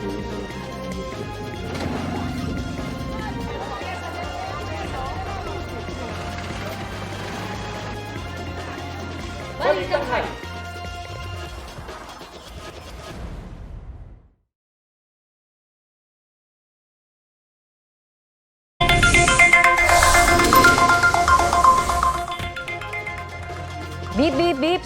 Balik ka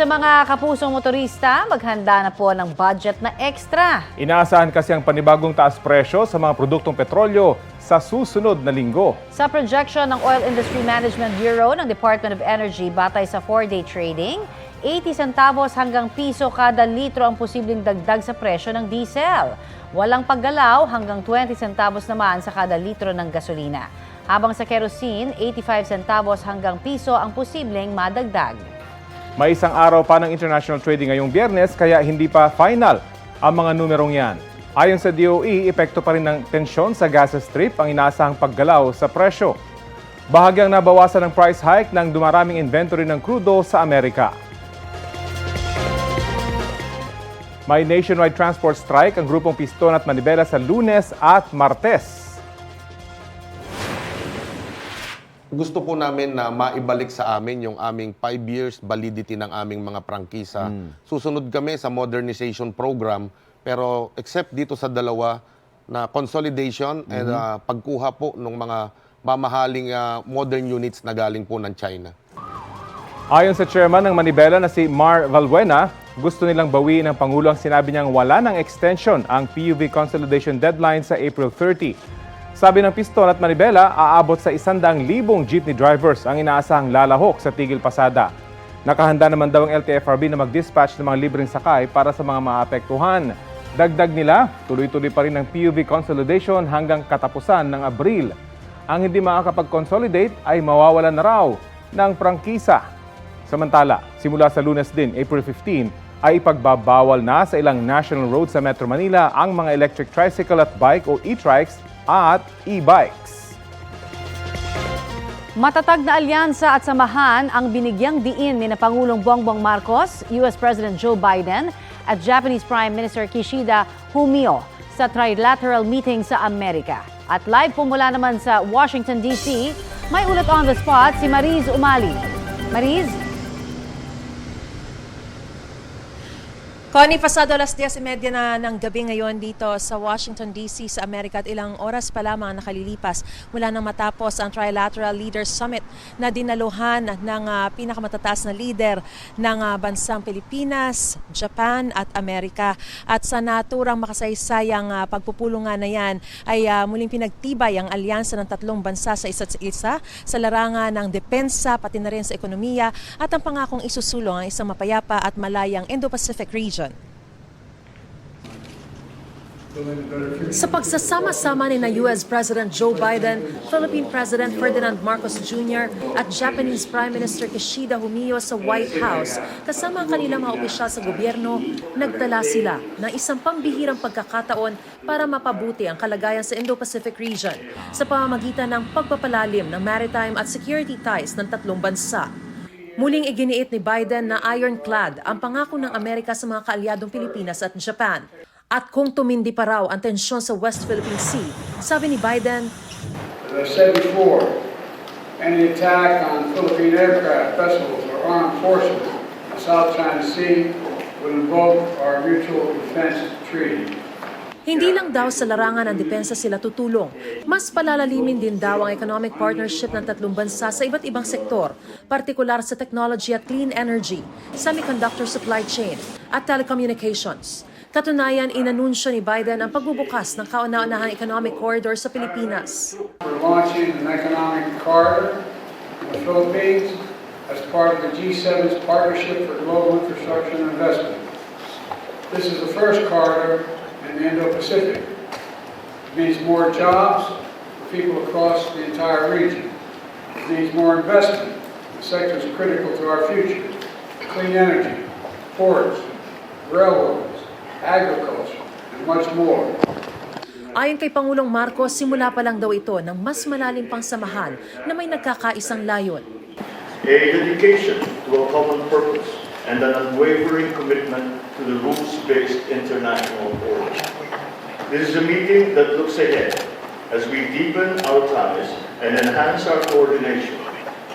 sa mga kapusong motorista, maghanda na po ng budget na extra. Inaasahan kasi ang panibagong taas presyo sa mga produktong petrolyo sa susunod na linggo. Sa projection ng Oil Industry Management Bureau ng Department of Energy batay sa 4-day trading, 80 centavos hanggang piso kada litro ang posibleng dagdag sa presyo ng diesel. Walang paggalaw hanggang 20 centavos naman sa kada litro ng gasolina. Habang sa kerosene, 85 centavos hanggang piso ang posibleng madagdag. May isang araw pa ng international trading ngayong biyernes kaya hindi pa final ang mga numerong yan. Ayon sa DOE, epekto pa rin ng tensyon sa gas strip ang inaasahang paggalaw sa presyo. Bahagyang nabawasan ng price hike ng dumaraming inventory ng crudo sa Amerika. May nationwide transport strike ang grupong Piston at Manibela sa lunes at martes. Gusto po namin na maibalik sa amin yung aming 5 years validity ng aming mga prangkisa. Susunod kami sa modernization program, pero except dito sa dalawa na consolidation and uh, pagkuha po ng mga mamahaling uh, modern units na galing po ng China. Ayon sa chairman ng Manibela na si Mar Valbuena, gusto nilang bawiin ng Pangulo ang sinabi niyang wala ng extension ang PUV consolidation deadline sa April 30. Sabi ng Piston at Manibela, aabot sa 100,000 jeepney drivers ang inaasahang lalahok sa Tigil Pasada. Nakahanda naman daw ang LTFRB na mag-dispatch ng mga libreng sakay para sa mga maapektuhan. Dagdag nila, tuloy-tuloy pa rin ang PUV consolidation hanggang katapusan ng Abril. Ang hindi makakapag-consolidate ay mawawalan na raw ng prangkisa. Samantala, simula sa lunes din, April 15, ay ipagbabawal na sa ilang national roads sa Metro Manila ang mga electric tricycle at bike o e-trikes at e-bikes. Matatag na alyansa at samahan ang binigyang diin ni na Pangulong Bongbong Marcos, US President Joe Biden at Japanese Prime Minister Kishida Fumio sa trilateral meeting sa Amerika. At live po mula naman sa Washington DC, may ulat on the spot si Mariz Umali. Mariz? Connie, pasado alas 10.30 na ng gabi ngayon dito sa Washington DC sa Amerika at ilang oras pa lamang ang nakalilipas mula nang matapos ang Trilateral Leaders Summit na dinaluhan ng ah, pinakamatataas na leader ng ah, bansang Pilipinas, Japan at Amerika. At sa naturang makasaysayang ah, pagpupulungan na yan ay ah, muling pinagtibay ang alyansa ng tatlong bansa sa isa't isa sa larangan ng depensa pati na rin sa ekonomiya at ang pangakong isusulong ang isang mapayapa at malayang Indo-Pacific region. Sa pagsasama-sama ni na US President Joe Biden, Philippine President Ferdinand Marcos Jr. at Japanese Prime Minister Kishida Fumio sa White House, kasama ang kanilang mga opisyal sa gobyerno, nagtala sila ng isang pambihirang pagkakataon para mapabuti ang kalagayan sa Indo-Pacific region sa pamamagitan ng pagpapalalim ng maritime at security ties ng tatlong bansa. Muling iginiit ni Biden na ironclad ang pangako ng Amerika sa mga kaalyadong Pilipinas at Japan. At kung tumindi pa raw ang tensyon sa West Philippine Sea, sabi ni Biden, As I said before, any attack on Philippine aircraft, vessels, or armed forces in the South China Sea would invoke our Mutual Defense Treaty. hindi lang daw sa larangan ng depensa sila tutulong. Mas palalalimin din daw ang economic partnership ng tatlong bansa sa iba't ibang sektor, partikular sa technology at clean energy, semiconductor supply chain, at telecommunications. Katunayan, inanunsyo ni Biden ang pagbubukas ng kauna-unahang economic corridor sa Pilipinas. We're launching an economic corridor in the Philippines as part of the G7's Partnership for Global Infrastructure and Investment. This is the first corridor in the Indo-Pacific. It means more jobs for people across the entire region. It means more investment in sectors critical to our future. Clean energy, ports, railroads, agriculture, and much more. Ayon kay Pangulong Marcos, simula pa lang daw ito ng mas malalim pang samahan na may nagkakaisang layon. a dedication to a common purpose and an unwavering commitment to the rules-based international order. This is a meeting that looks ahead as we deepen our ties and enhance our coordination.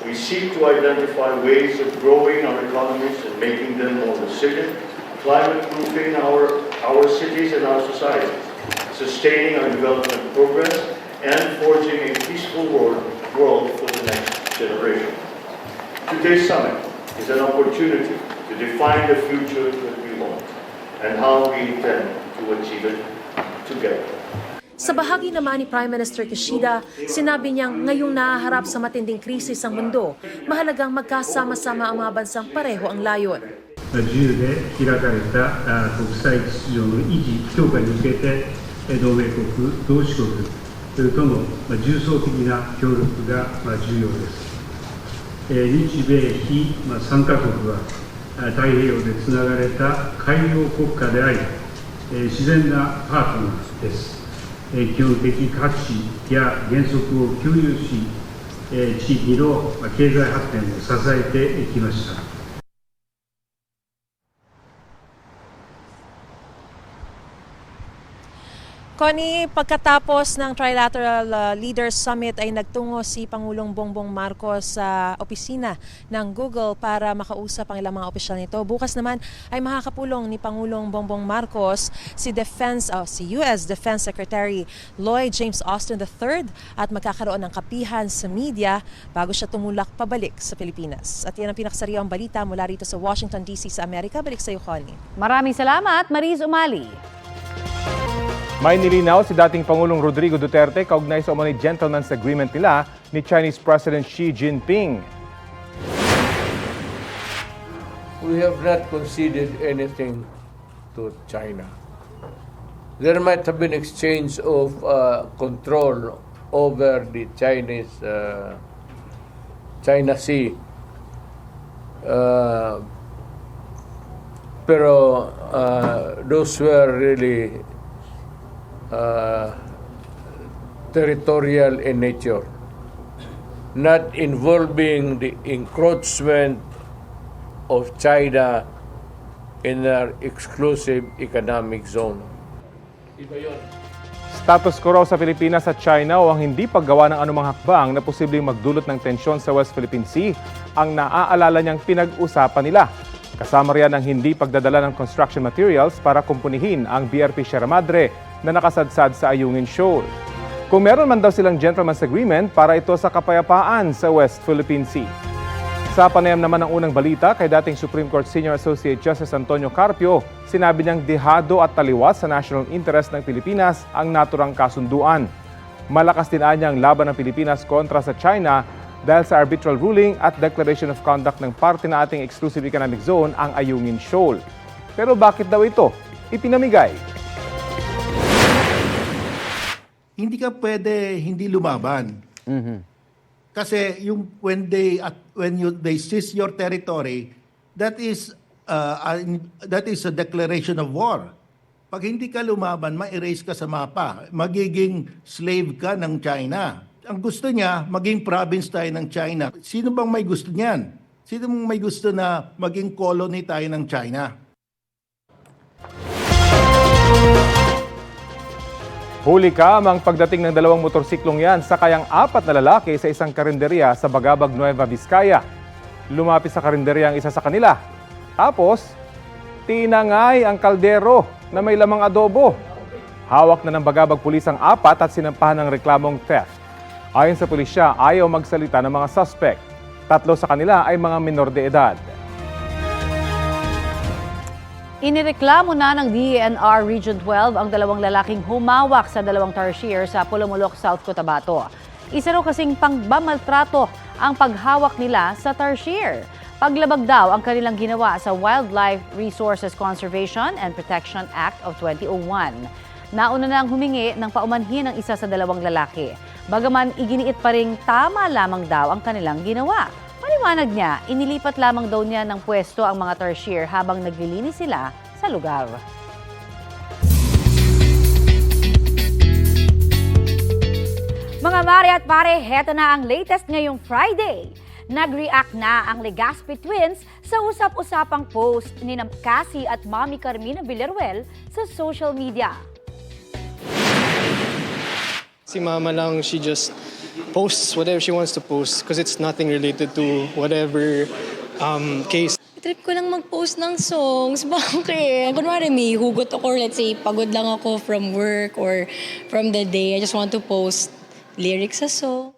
We seek to identify ways of growing our economies and making them more resilient, climate-proofing our, our cities and our societies, sustaining our development progress, and forging a peaceful world, world for the next generation. Today's summit is an opportunity to define the future that we want and how we intend to achieve it together. Sa bahagi naman ni Prime Minister Kishida, sinabi niyang ngayong nahaharap sa matinding krisis ang mundo, mahalagang magkasama-sama ang mga bansang pareho ang layon. 自由で開かれた国際秩序の維持・強化に向けて、同盟国、同志国との重層的な協力が重要です。日米非3カ国は太平洋でつながれた海洋国家であり、自然なパートナーです。基本的価値や原則を共有し、地域の経済発展を支えてきました。Connie, pagkatapos ng Trilateral uh, Leaders Summit ay nagtungo si Pangulong Bongbong Marcos sa opisina ng Google para makausap ang ilang mga opisyal nito. Bukas naman ay makakapulong ni Pangulong Bongbong Marcos si Defense uh, si US Defense Secretary Lloyd James Austin III at magkakaroon ng kapihan sa media bago siya tumulak pabalik sa Pilipinas. At yan ang pinakasariwang balita mula rito sa Washington DC sa Amerika. Balik sa iyo, Connie. Maraming salamat, Mariz Umali. May nilinaw si dating Pangulong Rodrigo Duterte kaugnay sa umano'y gentleman's agreement nila ni Chinese President Xi Jinping. we have not conceded anything to China. There might have been exchange of uh, control over the Chinese uh, China Sea. Uh, pero uh, those were really uh, territorial in nature, not involving the encroachment of China in their exclusive economic zone. Status quo raw sa Pilipinas at China o ang hindi paggawa ng anumang hakbang na posibleng magdulot ng tensyon sa West Philippine Sea ang naaalala niyang pinag-usapan nila. Kasama riyan ang hindi pagdadala ng construction materials para kumpunihin ang BRP Sierra Madre na nakasadsad sa Ayungin Shoal. Kung meron man daw silang gentleman's agreement para ito sa kapayapaan sa West Philippine Sea. Sa panayam naman ng unang balita kay dating Supreme Court Senior Associate Justice Antonio Carpio, sinabi niyang dihado at taliwas sa national interest ng Pilipinas ang naturang kasunduan. Malakas din anya ang laban ng Pilipinas kontra sa China dahil sa arbitral ruling at declaration of conduct ng parte na ating exclusive economic zone ang Ayungin Shoal. Pero bakit daw ito ipinamigay? Hindi ka pwede hindi lumaban. Kasi yung when they at when you they seize your territory, that is uh, an- that is a declaration of war. Pag hindi ka lumaban, ma-erase ka sa mapa. Magiging slave ka ng China. Ang gusto niya, maging province tayo ng China. Sino bang may gusto niyan? Sino bang may gusto na maging colony tayo ng China? Huli ka ang pagdating ng dalawang motorsiklong yan sa kayang apat na lalaki sa isang karinderya sa Bagabag, Nueva Vizcaya. Lumapit sa karinderya ang isa sa kanila. Tapos, tinangay ang kaldero na may lamang adobo. Hawak na ng Bagabag pulis ang apat at sinampahan ng reklamong theft. Ayon sa pulisya, ayaw magsalita ng mga suspect. Tatlo sa kanila ay mga minor de edad. Inireklamo na ng DENR Region 12 ang dalawang lalaking humawak sa dalawang tarsier sa Pulumulok, South Cotabato. Isa raw kasing pangbamaltrato ang paghawak nila sa tarsier. Paglabag daw ang kanilang ginawa sa Wildlife Resources Conservation and Protection Act of 2001. Nauna na ang humingi ng paumanhin ng isa sa dalawang lalaki. Bagaman iginiit pa ring tama lamang daw ang kanilang ginawa. Paliwanag niya, inilipat lamang daw niya ng pwesto ang mga tarsier habang naglilinis sila sa lugar. Mga mare at pare, heto na ang latest ngayong Friday. Nag-react na ang Legaspi twins sa usap-usapang post ni Cassie at Mami Carmina Villaruel sa social media. Si mama lang, she just posts whatever she wants to post because it's nothing related to whatever um, case. Trip ko lang mag-post ng songs. Bakit? Kunwari may hugot ako or let's say pagod lang ako from work or from the day. I just want to post lyrics sa song.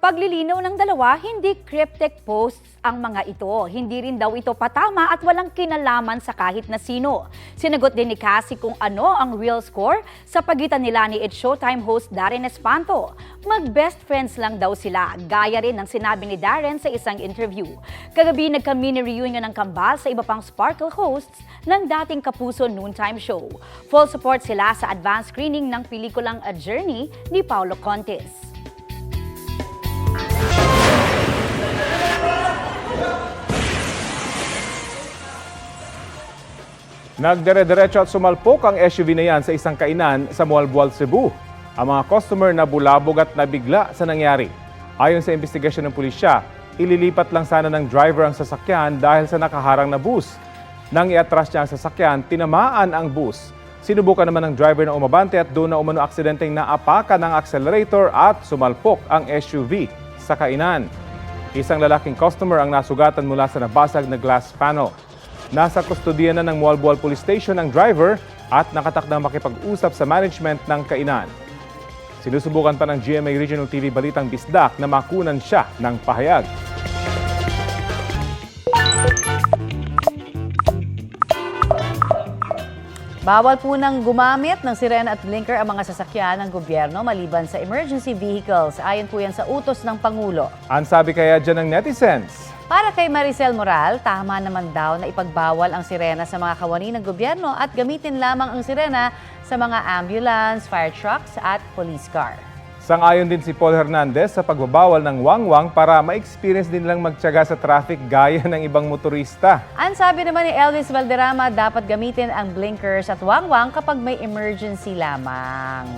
Paglilinaw ng dalawa, hindi cryptic posts ang mga ito. Hindi rin daw ito patama at walang kinalaman sa kahit na sino. Sinagot din ni Cassie kung ano ang real score sa pagitan nila ni It's Showtime host Darren Espanto. Mag-best friends lang daw sila, gaya rin ng sinabi ni Darren sa isang interview. Kagabi nagka-mini reunion ng kambal sa iba pang Sparkle hosts ng dating Kapuso Noontime Show. Full support sila sa advance screening ng pelikulang A Journey ni Paulo Contes. Nagdire-diretso at sumalpok ang SUV na yan sa isang kainan sa Mualbual, Cebu. Ang mga customer na bulabog at nabigla sa nangyari. Ayon sa investigasyon ng pulisya, ililipat lang sana ng driver ang sasakyan dahil sa nakaharang na bus. Nang iatras niya ang sasakyan, tinamaan ang bus. Sinubukan naman ng driver na umabante at doon na umano aksidenteng naapakan ng accelerator at sumalpok ang SUV sa kainan. Isang lalaking customer ang nasugatan mula sa nabasag na glass panel. Nasa kustodiya na ng Mualbual Police Station ang driver at nakatakdang makipag-usap sa management ng kainan. Sinusubukan pa ng GMA Regional TV Balitang Bisdak na makunan siya ng pahayag. Bawal po nang gumamit ng sirena at blinker ang mga sasakyan ng gobyerno maliban sa emergency vehicles. Ayon po yan sa utos ng Pangulo. Ang sabi kaya dyan ng netizens, Para kay Maricel Moral, tama naman daw na ipagbawal ang sirena sa mga kawani ng gobyerno at gamitin lamang ang sirena sa mga ambulance, fire trucks at police car. Sang-ayon din si Paul Hernandez sa pagbabawal ng wangwang para ma-experience din lang magtyaga sa traffic gaya ng ibang motorista. Ang sabi naman ni Elvis Valderrama, dapat gamitin ang blinkers at wangwang kapag may emergency lamang.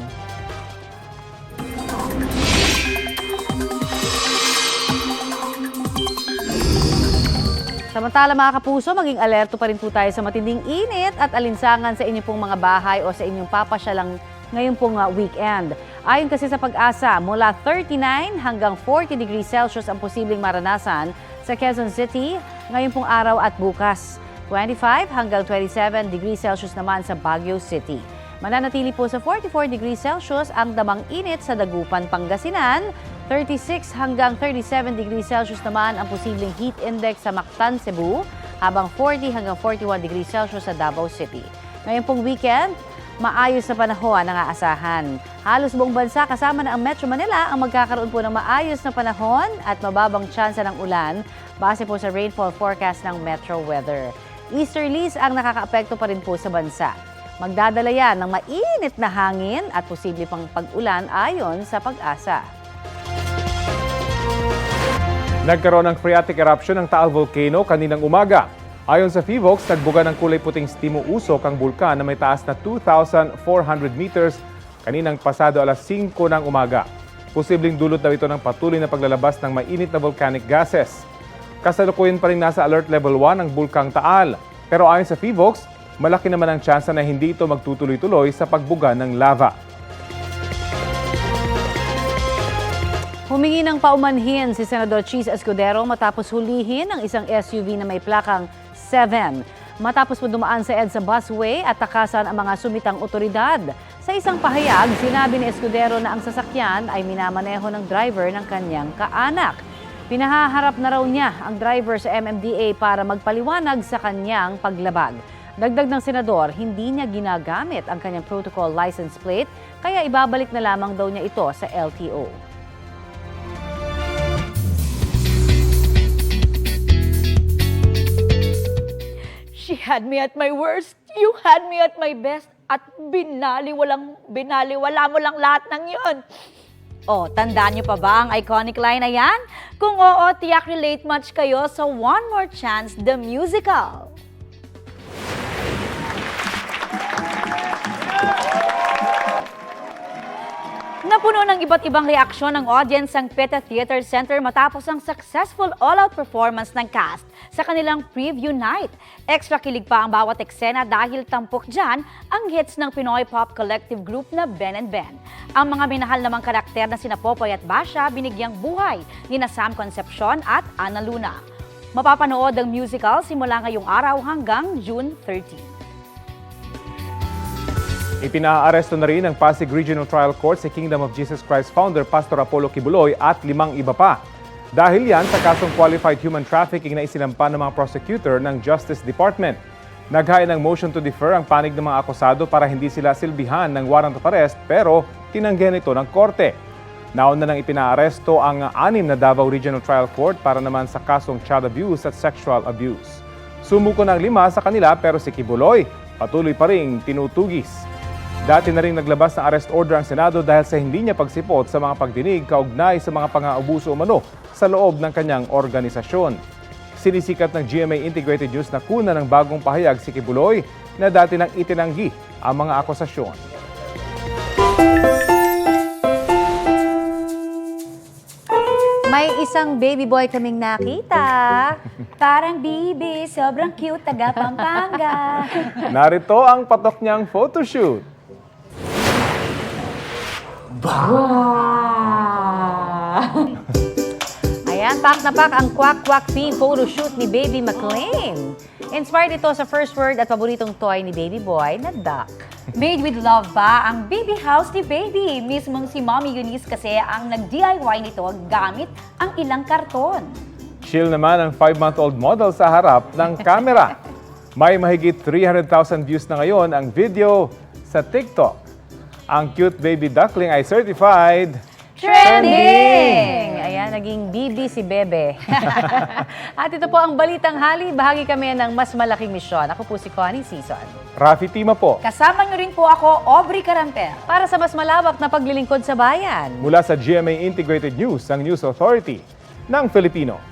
Samantala mga kapuso, maging alerto pa rin po tayo sa matinding init at alinsangan sa inyong pong mga bahay o sa inyong papasyalang ngayon pong uh, weekend. Ayon kasi sa pag-asa, mula 39 hanggang 40 degrees Celsius ang posibleng maranasan sa Quezon City ngayon pong araw at bukas. 25 hanggang 27 degrees Celsius naman sa Baguio City. Mananatili po sa 44 degrees Celsius ang damang init sa Dagupan, Pangasinan. 36 hanggang 37 degrees Celsius naman ang posibleng heat index sa Mactan, Cebu, habang 40 hanggang 41 degrees Celsius sa Davao City. Ngayon pong weekend, maayos na panahon ang aasahan. Halos buong bansa kasama na ang Metro Manila ang magkakaroon po ng maayos na panahon at mababang tsansa ng ulan base po sa rainfall forecast ng Metro Weather. Easterlies ang nakakaapekto pa rin po sa bansa. Magdadala yan ng mainit na hangin at posible pang pag-ulan ayon sa pag-asa. Nagkaroon ng phreatic eruption ng Taal Volcano kaninang umaga. Ayon sa FIVOX, nagbuga ng kulay puting stimo usok ang bulkan na may taas na 2,400 meters kaninang pasado alas 5 ng umaga. Posibleng dulot daw ito ng patuloy na paglalabas ng mainit na volcanic gases. Kasalukuyan pa rin nasa alert level 1 ang bulkang Taal. Pero ayon sa FIVOX, malaki naman ang tsansa na hindi ito magtutuloy-tuloy sa pagbuga ng lava. Humingi ng paumanhin si Senador Cheese Escudero matapos hulihin ang isang SUV na may plakang 7. Matapos po dumaan sa EDSA busway at takasan ang mga sumitang otoridad. Sa isang pahayag, sinabi ni Escudero na ang sasakyan ay minamaneho ng driver ng kanyang kaanak. Pinahaharap na raw niya ang driver sa MMDA para magpaliwanag sa kanyang paglabag. Dagdag ng senador, hindi niya ginagamit ang kanyang protocol license plate kaya ibabalik na lamang daw niya ito sa LTO. Had me at my worst. You had me at my best. At binali walang binali wala mo lang lahat ng yun. Oh, tandaan niyo pa ba ang iconic line na yan? Kung oo, tiyak relate much kayo sa One More Chance, the musical. Napuno ng iba't ibang reaksyon ng audience ang PETA Theater Center matapos ang successful all-out performance ng cast sa kanilang preview night. Extra kilig pa ang bawat eksena dahil tampok dyan ang hits ng Pinoy pop collective group na Ben and Ben. Ang mga minahal namang karakter na sina Popoy at Basha binigyang buhay ni na Sam Concepcion at Ana Luna. Mapapanood ang musical simula ngayong araw hanggang June 13. Ipinaaresto na rin ng Pasig Regional Trial Court si Kingdom of Jesus Christ founder Pastor Apollo Kibuloy at limang iba pa. Dahil yan sa kasong qualified human trafficking na isinampa ng mga prosecutor ng Justice Department. Naghain ng motion to defer ang panig ng mga akusado para hindi sila silbihan ng warrant of arrest pero tinanggihan ito ng korte. Nauna nang ipinaaresto ang anim na Davao Regional Trial Court para naman sa kasong child abuse at sexual abuse. Sumuko ng lima sa kanila pero si Kibuloy patuloy pa ring tinutugis. Dati na rin naglabas ng arrest order ang Senado dahil sa hindi niya pagsipot sa mga pagdinig kaugnay sa mga pang-aabuso umano sa loob ng kanyang organisasyon. Sinisikat ng GMA Integrated News na kuna ng bagong pahayag si Kibuloy na dati nang itinanggi ang mga akusasyon. May isang baby boy kaming nakita. Parang bibi, sobrang cute, taga Pampanga. Narito ang patok niyang photoshoot. Ayan, pak na pak ang kwak-kwak theme photoshoot ni Baby McLean. Inspired ito sa first word at paboritong toy ni Baby Boy na duck. Made with love ba ang baby house ni baby? Mismong si Mommy Eunice kasi ang nag-DIY nito gamit ang ilang karton. Chill naman ang 5-month-old model sa harap ng camera. May mahigit 300,000 views na ngayon ang video sa TikTok. Ang cute baby duckling ay certified Trending! Ayan, naging bibi si Bebe. At ito po ang Balitang Hali. Bahagi kami ng mas malaking misyon. Ako po si Connie Season. Rafi Tima po. Kasama niyo rin po ako, Aubrey Caramper. Para sa mas malawak na paglilingkod sa bayan. Mula sa GMA Integrated News, ang News Authority ng Filipino.